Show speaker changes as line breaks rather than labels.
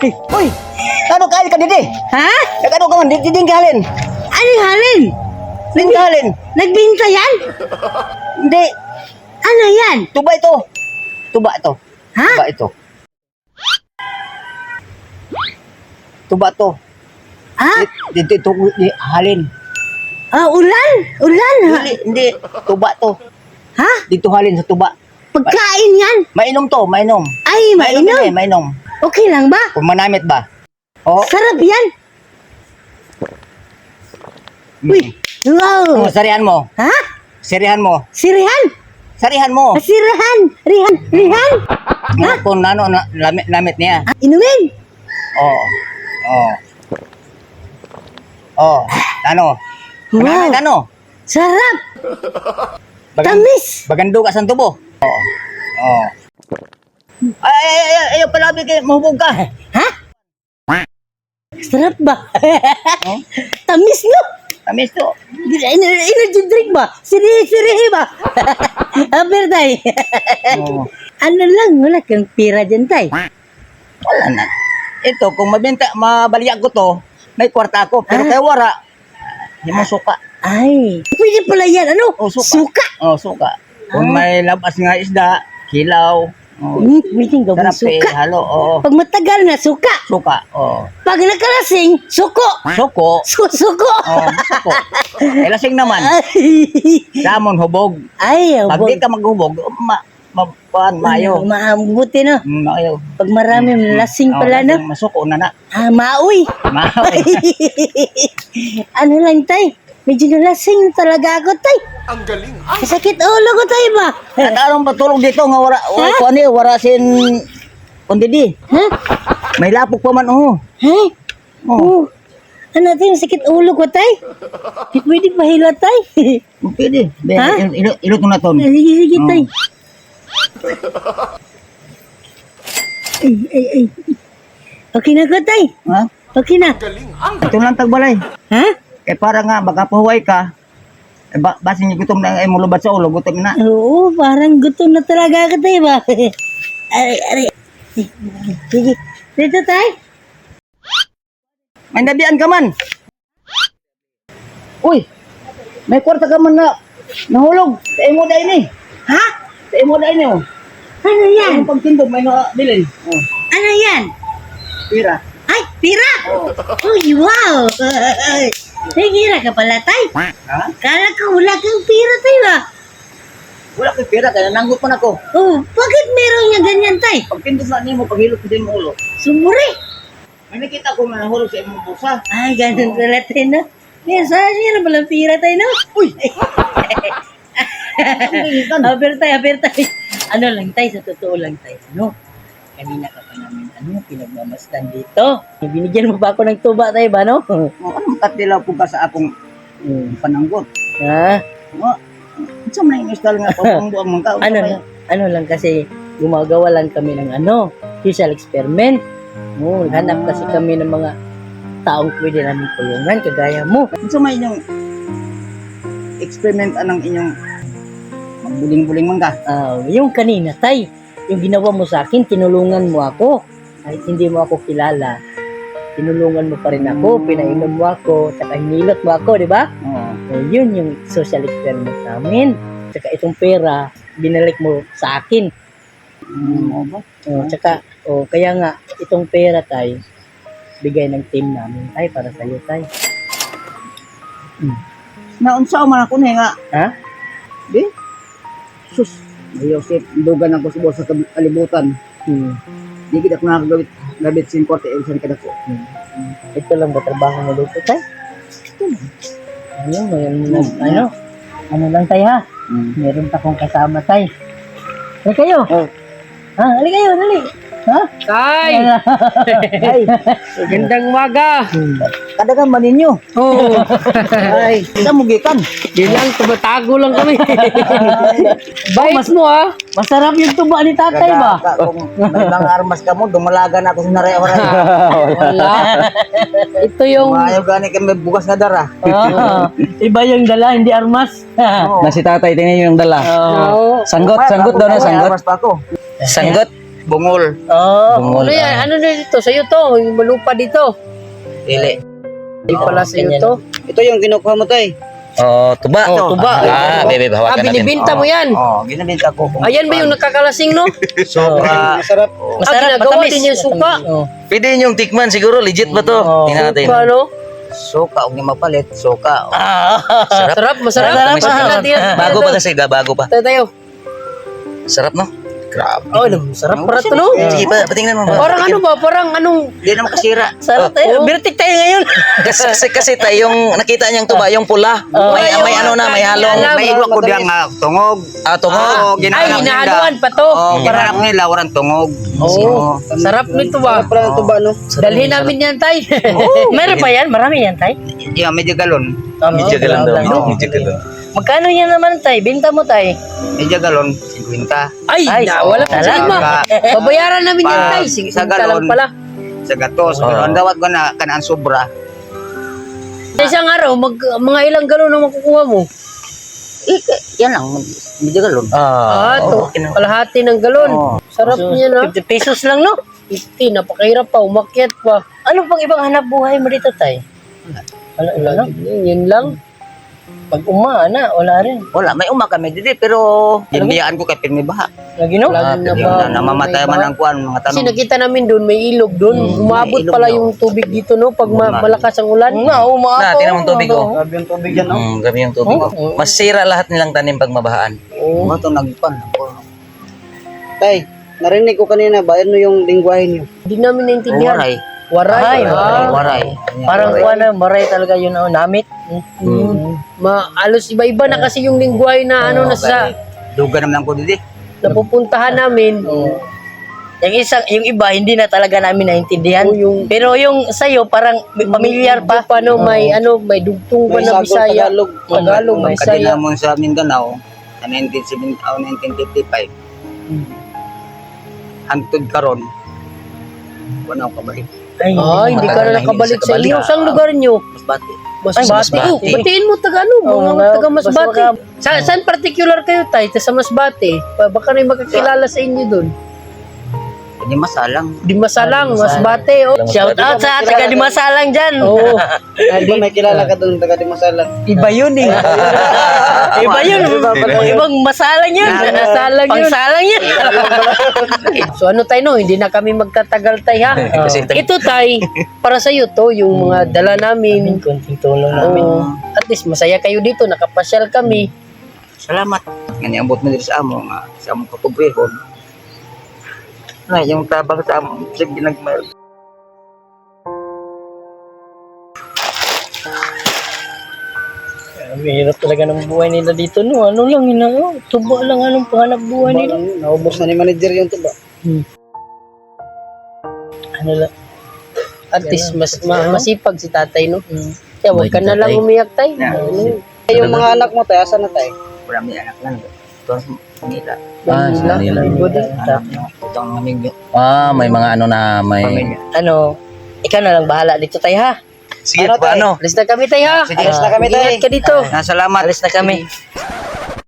Eh,
Uy, kano kain ka didi?
Ha?
Nagano ka man, didi din kahalin.
Anong halin?
Din kahalin.
Nagbinta yan?
Hindi,
Ano yan?
tuba ito. Tuba ito.
Ha?
Tuba ito. Tuba to.
Ha?
Di- Dito ito halin.
Ah, ulan? Ulan?
Hindi, hindi. Tuba to.
ha?
Dito halin sa tuba.
Pagkain yan?
Mainom to, mainom.
Ay,
Mainom.
mainom.
eh, mainom.
Okay lang ba?
Kung manamit ba? Oh,
Sarap yan. Uy, wow.
oh sarihan mo.
Ha?
Sarihan mo.
Sirihan?
Sarihan mo.
Sirihan? Rihan? Rihan?
Kung, kung ano, na, lamit, namit niya.
Ah, inumin?
Oh. Oh. Oh. Ano?
Wow.
Namit ano?
Sarap.
Bagan,
Tamis.
bagando ka sa tubo. Oh. Oh. Ay, ay, ay, ay, ayaw palabi kay mahubog ka.
Ha? Sarap ba?
Oh.
Tamis no?
Tamis to.
Ener- Energy drink ba? Siri-siri ba? Aber tay.
Oh.
ano lang, wala kang pira dyan tay.
Wala na. Ito, kung mabenta, mabaligya ko to, may kwarta ako. Pero
Ah.
kay wara, hindi mo suka.
Ay, pwede pala yan. Ano?
Oh. Suka. Oh, suka. Kung may labas nga isda, kilaw. Oh.
Hmm, pwede gawin
Sarap eh,
suka.
halo. Oo.
Pag matagal na, suka.
Suka. Oh.
Pag nakalasing, suko.
Suko.
Su suko.
Oh, suko. Eh, lasing naman.
Ay,
Damon, hubog.
ay,
Pag
abog.
di ka maghubog, ma, ma, paan, mayo.
Mabuti no.
Mm, mayo.
Pag marami lasing
Oh,
pala no.
lasing, Masuko na na.
Ah, mauy.
Mayo.
ano lang tay? Medyo nalasing na talaga ako tay.
Ang galing.
Sakit ulo ko tay ba?
At anong patulog dito nga wara, wara,
Ha?
ko ano, eh, wara sin, kundidi.
Ha?
May lapok pa man, oh.
Ha?
Oh.
Oh. Ano tay, sakit ulo ko tay? Di pwede pahila tay.
Pwede. Be,
Ha?
ilo, ilo, to na to.
Sige, sige
Oh.
tay. Ay, ay, ay. Okay na ko tay.
Ha?
Okay na.
Galing. Ang
Ito lang tagbalay.
Ha?
Eh para nga, baka pahuway ka. Eh, ba, basin yung gutom na, eh, mulubat sa ulo, gutom na.
Oo, parang gutom na talaga ako tay ba? Aray, aray. Sige. Dito tay.
May nabian ka man. Uy, may kwarta ka man na nahulog. Sa imo dahil ni.
Ha?
Sa imo dahil ni. Oh.
Ano yan?
Ang pagtindog, may nakabilin. Oh,
Ano yan?
pira.
Ay, pira! Uy, wow! Nagira ka pala, tay.
Ha?
Kala ko wala kang pira, tay ba?
Wala ko pira, kaya nanggot man ako.
Oh, bakit meron niya ganyan, tay?
Pagtindog na niyo mo, paghilot ko din mo ulo.
Sumuri!
May nakita ko na nahulog sa imong bulsa.
Ay, ganun pala, tay, no? Yes, siya na pala pira, tay, no? Uy! aber tay, aber tay. Ano lang, tay, sa totoo lang, tay. Ano? Kanina ka pa namin, ano, pinagmamasdan dito. Binigyan mo ba ako ng tuba, tay, ba, no?
Oh, ano katila po ka sa akong
Hmm.
pananggot?
Ha?
Oh, sa mga install nga pa buang mga
ano lang, ano lang kasi gumagawa lang kami ng ano, social experiment. Oh, hanap kasi kami ng mga taong pwede namin tulungan, kagaya mo.
Sa may inyong experiment anong inyong magbuling-buling man ka.
Ah, yung kanina, tay, yung ginawa mo sa akin, tinulungan mo ako. Kahit hindi mo ako kilala, tinulungan mo pa rin ako, pinainom mo ako, tsaka hinilot mo ako, di ba?
Oo.
Oh, yun yung social experiment namin. Tsaka itong pera, binalik mo sa akin.
Mm, oo ba?
Oh, tsaka, oh, kaya nga, itong pera tay, bigay ng team namin tay para sa iyo tay.
Naunsa man ako nga.
Ha?
Di? Sus. Ay, Joseph, dugan ako sa sa kalibutan.
Hmm.
Di kita ko nakagawit gabit sin korte el sa kada ko.
Ito lang ba trabaho mo dito tay? Ano, may ano, ano, ano lang tay ha?
Mm.
Meron pa kong kasama tay. Dali kayo.
Oh.
Ha, dali kayo, dali. Ha?
Tay!
Ay,
Gandang umaga!
Kadagan man ninyo.
Oo!
Ay, kita mo gikan.
Di lang, tumatago lang kami. Bait mo ah!
Masarap yung tuba ni tatay ba?
Kada- Kung may mga armas ka mo, dumalagan ako sa naray-oray.
Wala. Ito yung...
Maayaw gani kami bukas nga dara.
Ah, iba yung dala, hindi armas.
Oo.
Na si tatay, tingnan yung dala.
Oo.
Sanggot, sanggot daw na, sanggot.
Armas pa ako. Sanggot. Bungol.
Oh.
Bungol.
Ano yan? Ano na dito? Sa'yo to. Yung malupa dito.
Dili.
Hindi pala sa'yo to.
Ito yung kinukuha mo tay.
Oh, tuba.
Oh, tuba.
Ah, bebe,
Ah,
hawakan natin.
binibinta mo yan.
Oh, ginabinta ko. kung-
Ayan ba yung nakakalasing, no?
Sobra. Masarap.
Ah, ginagawa din yung suka.
Oh.
Pwede yung tikman siguro, legit ba to?
Oh.
Tingnan natin.
Suka, no?
Suka, huwag niya mapalit. Suka.
Sarap, masarap.
Sarap,
Masarap.
sarap.
Tingnan, tingnan.
Bago pa kasi, bago pa.
Tayo, tayo.
Sarap, no? Grabe.
Oh, ano, sarap para to, no?
Sige pa, patingnan mo. ba?
Parang ano ba? Parang anong...
Hindi naman kasira.
Sarap tayo. Birtik tayo ngayon.
Kasi, kasi, kasi tayo, yung nakita niyang tuba, yung pula. may, may ano na, may halong.
alam.
May iwa ko diyan nga tungog.
Ah, tungog.
Oo,
Ay, hinahaluan pa to.
Oh, nila, walang tungog.
Oh, sarap nito ba?
Parang tuba, no?
Dalhin namin yan, tay.
Meron pa yan? Marami yan, tay?
Yeah, medyo galon.
Medyo galang daw.
Oo.
Medyo galang.
Magkano yan naman, tay? Binta mo, tay?
Medyo galon, 50.
Ay,
Ay,
na, wala
talaga.
problema. Babayaran namin yan,
Pa-
tay. Sige,
sa
sa lang
galon.
pala.
Sa gatos.
Oo.
Pero ang dawat ko na kanaan sobra.
Sa isang araw, mag, mga ilang galon ang makukuha mo?
Eh, yan lang. Medyo galon.
Ah,
Ah,
to.
okay na.
Kalahati ng galon.
Oo.
Sarap niya na.
50 pesos lang, no?
50, napakahirap pa, umakyat pa.
Ano pang ibang hanap buhay mo dito, tay? Wala, wala, no?
Yun lang.
Pag uma, na, wala rin.
Wala, may uma kami dito pero hinbiyaan ko kay Pirmibaha.
Lagi, no?
Lagi na ba?
na, namamatay man ang kuan, mga
Kasi
tanong.
nakita namin doon, may ilog doon. Umabot
may ilog
pala
daw.
yung tubig dito, no? Pag ma- malakas ang ulan.
Na, uma
Na, tingnan mo tubig, oh.
Grabe yung tubig yan, no?
Mm, grabe yung tubig.
Oh.
Masira lahat nilang tanim pag mabahaan.
Oo. Ito nagpan. Tay, narinig ko kanina, bayan mo yung lingwahe niyo.
Hindi namin naintindihan.
Waray.
Waray.
Ay,
ah.
Waray.
Parang kuha na, maray talaga yun, oh, namit.
Mm. Ma alos iba-iba na kasi yung lingwahe na ano na sa
Duga naman ko dito.
napupuntahan namin.
Yung isa, yung iba, hindi na talaga namin naintindihan.
Oh, yung-
Pero yung sa'yo, parang familiar pa.
pa no, may ano, may dugtong pa na Bisaya. Tagalog, Tagalog may Bisaya.
Kadila mo sa Mindanao, sa 1970 oh, 1955. Hantod karon. Wala akong kabalik.
Ay,
Ay, hindi ka na nakabalik sa inyo. Saan lugar nyo? Masbate.
Masbate.
Oh, batiin mo taga ano,
Oo,
mga taga Masbate.
mas
Sa, saan particular kayo tayo? Sa Masbate? Pa- Baka na makakilala sa inyo doon.
Hindi masalang.
Di masalang, Masbate. Oh.
Shout out sa taga di masalang dyan.
Oo.
Di ba may kilala ka doon, taga di masalang?
Iba yun eh. Iba yun. Ibang masalang yun.
Masalang yun.
Pangsalang yun.
So ano tayo no, hindi na kami magtatagal tayo ha. Ito tay, para sa iyo to, yung mga dala namin.
Konting tulong namin.
At least masaya kayo dito, nakapasyal kami.
Salamat. Nga niambot mo dito sa amo, sa among kapobrehon. Na, yung tabang sa amo, sige ginagmal.
Ang hirap talaga ng buhay nila dito. No, ano lang, ina, oh, tubo lang anong panganap buhay nila.
Naubos na ni manager yung tuba.
Ano lang.
At least mas ma- masipag si tatay no.
Mm.
Kaya wag ka na lang umiyak tay.
Yeah.
Ano,
Yung mga anak mo tayo, asan na tayo? Marami anak lang. Sa Manila.
Ah, sa Manila.
Anak mo. Ito ang mamigyo.
Ah, may mga ano na, may...
Pamilya.
Ano, ikaw na lang bahala dito tayo ha.
Sige,
Ano,
paano?
Alis na kami tay ha.
Sige, alis na kami, tay.
Ingat ka dito.
Ah, salamat.
Alis na kami.